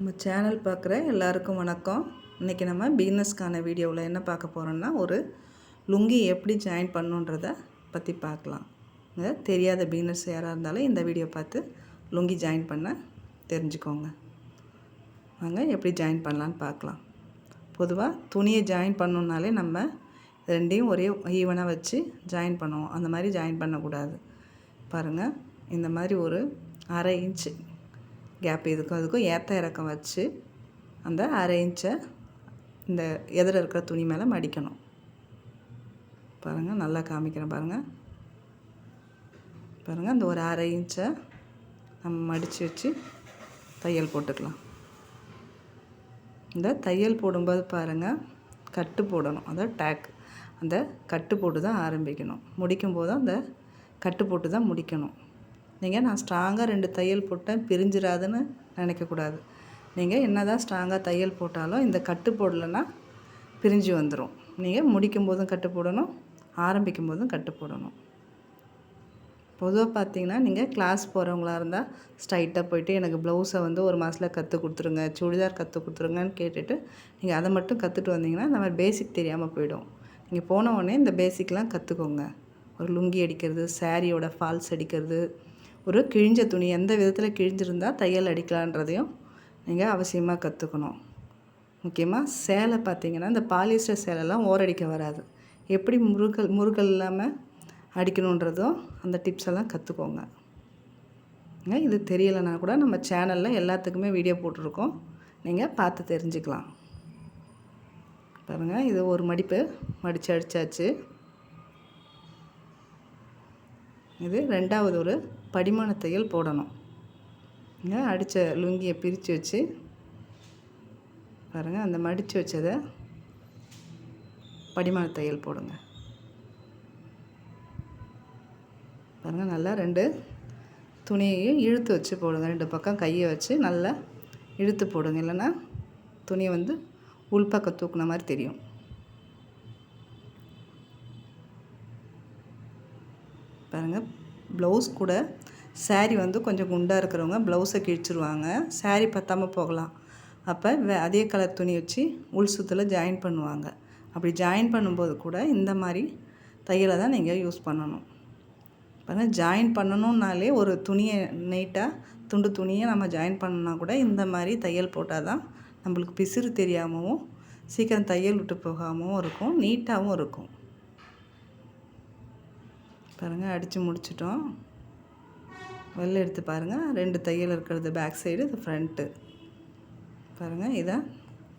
நம்ம சேனல் பார்க்குற எல்லாருக்கும் வணக்கம். இன்றைக்கி நம்ம பிகினஸ்க்கான வீடியோவில் என்ன பார்க்க போகிறோம்னா ஒரு லுங்கி எப்படி ஜாயின் பண்ணுன்றத பற்றி பார்க்கலாம். தெரியாத பிகினர்ஸ் யாராக இருந்தாலும் இந்த வீடியோ பார்த்து லுங்கி ஜாயின் பண்ண தெரிஞ்சுக்கோங்க. வாங்க எப்படி ஜாயின் பண்ணலான்னு பார்க்கலாம். பொதுவாக துணியை ஜாயின் பண்ணணுன்னாலே நம்ம ரெண்டையும் ஒரே ஈவனாக வச்சு ஜாயின் பண்ணுவோம். அந்த மாதிரி ஜாயின் பண்ணக்கூடாது. பாருங்கள் இந்த மாதிரி ஒரு அரை இன்ச்சு கேப் இதுக்கும் அதுக்கும் ஏற்ற இறக்கம் வச்சு அந்த அரை இன்ச்சை இந்த எதிர இருக்கிற துணி மேலே மடிக்கணும். பாருங்கள் நல்லா காமிக்கிறேன் பாருங்கள் பாருங்கள் அந்த ஒரு அரை இன்ச்சை நம்ம மடித்து வச்சு தையல் போட்டுக்கலாம். இந்த தையல் போடும்போது பாருங்கள் கட்டு போடணும். அதாவது டேக் அந்த கட்டு போட்டு தான் ஆரம்பிக்கணும். முடிக்கும் போது அந்த கட்டு போட்டு தான் முடிக்கணும். நீங்கள் நான் ஸ்ட்ராங்காக ரெண்டு தையல் போட்டேன் பிரிஞ்சிடாதுன்னு நினைக்கக்கூடாது. நீங்கள் என்ன தான் ஸ்ட்ராங்காக தையல் போட்டாலும் இந்த கட்டு போடலைன்னா பிரிஞ்சு வந்துடும் நீங்கள் முடிக்கும் போதும் கட்டு போடணும் ஆரம்பிக்கும் போதும் கட்டு போடணும். பொதுவாக பார்த்தீங்கன்னா நீங்கள் கிளாஸ் போகிறவங்களா இருந்தால் ஸ்ட்ரைட்டாக போயிட்டு எனக்கு ப்ளவுஸை வந்து ஒரு மாதத்தில் கற்றுக் கொடுத்துருங்க சுடிதார் கற்றுக் கொடுத்துருங்கன்னு கேட்டுட்டு நீங்கள் அதை மட்டும் கற்றுட்டு வந்தீங்கன்னா இந்த மாதிரி பேசிக் தெரியாமல் போயிடும். நீங்கள் போன உடனே இந்த பேசிக்லாம் கற்றுக்கோங்க ஒரு லுங்கி அடிக்கிறது சாரியோட ஃபால்ஸ் அடிக்கிறது ஒரு கிழிஞ்ச துணி எந்த விதத்தில் கிழிஞ்சிருந்தால் தையல் அடிக்கலான்றதையும் நீங்கள் அவசியமாக கற்றுக்கணும் முக்கியமாக சேலை பார்த்தீங்கன்னா இந்த பாலிஸ்டர் சேலைலாம் ஓரடிக்க வராது. எப்படி முருகல் முருகல் இல்லாமல் அடிக்கணுன்றதும் அந்த டிப்ஸ் எல்லாம் கற்றுக்கோங்க இது தெரியலைன்னா கூட நம்ம சேனலில் எல்லாத்துக்குமே வீடியோ போட்டிருக்கோம். நீங்கள் பார்த்து தெரிஞ்சுக்கலாம். பாருங்கள் இது ஒரு மடிப்பு மடித்து அடித்தாச்சு இது ரெண்டாவது ஒரு படிமான தையல் போடணும். இங்கே அடித்த லுங்கியை பிரித்து வச்சு பாருங்கள் அந்த மடித்து வச்சதை படிமான தையல் போடுங்க. பாருங்கள் நல்லா ரெண்டு துணியையும் இழுத்து வச்சு போடுங்க. ரெண்டு பக்கம் கையை வச்சு நல்லா இழுத்து போடுங்க. இல்லைன்னா துணியை வந்து உள்பக்கம் தூக்குன மாதிரி தெரியும். பாருங்கள் ப்ளவுஸ் கூட சாரீ வந்து கொஞ்சம் குண்டாக இருக்கிறவங்க ப்ளவுஸை கிழிச்சிருவாங்க. சாரீ பற்றாமல் போகலாம். அப்போ வே அதே கலர் துணி வச்சு உள் சுத்தில் ஜாயின் பண்ணுவாங்க. அப்படி ஜாயின் பண்ணும்போது கூட இந்த மாதிரி தையலை தான் நீங்கள் யூஸ் பண்ணணும். இப்போ ஜாயின் பண்ணணுன்னாலே ஒரு துணியை நீட்டாக துண்டு துணியை நம்ம ஜாயின் பண்ணணுன்னா கூட இந்த மாதிரி தையல் போட்டால் தான் நம்மளுக்கு பிசிறு தெரியாமவும் சீக்கிரம் தையல் விட்டு போகாமவும் இருக்கும் நீட்டாகவும் இருக்கும். பாருங்கள் அடித்து முடிச்சிட்டோம். வெளில எடுத்து பாருங்கள் ரெண்டு தையல் இருக்கிறது பேக் சைடு இது ஃப்ரண்ட்டு பாருங்கள் இதான்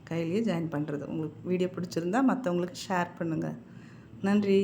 கையிலேயே ஜாயின் பண்ணுறது உங்களுக்கு வீடியோ பிடிச்சிருந்தா மற்றவங்களுக்கு ஷேர் பண்ணுங்கள் நன்றி.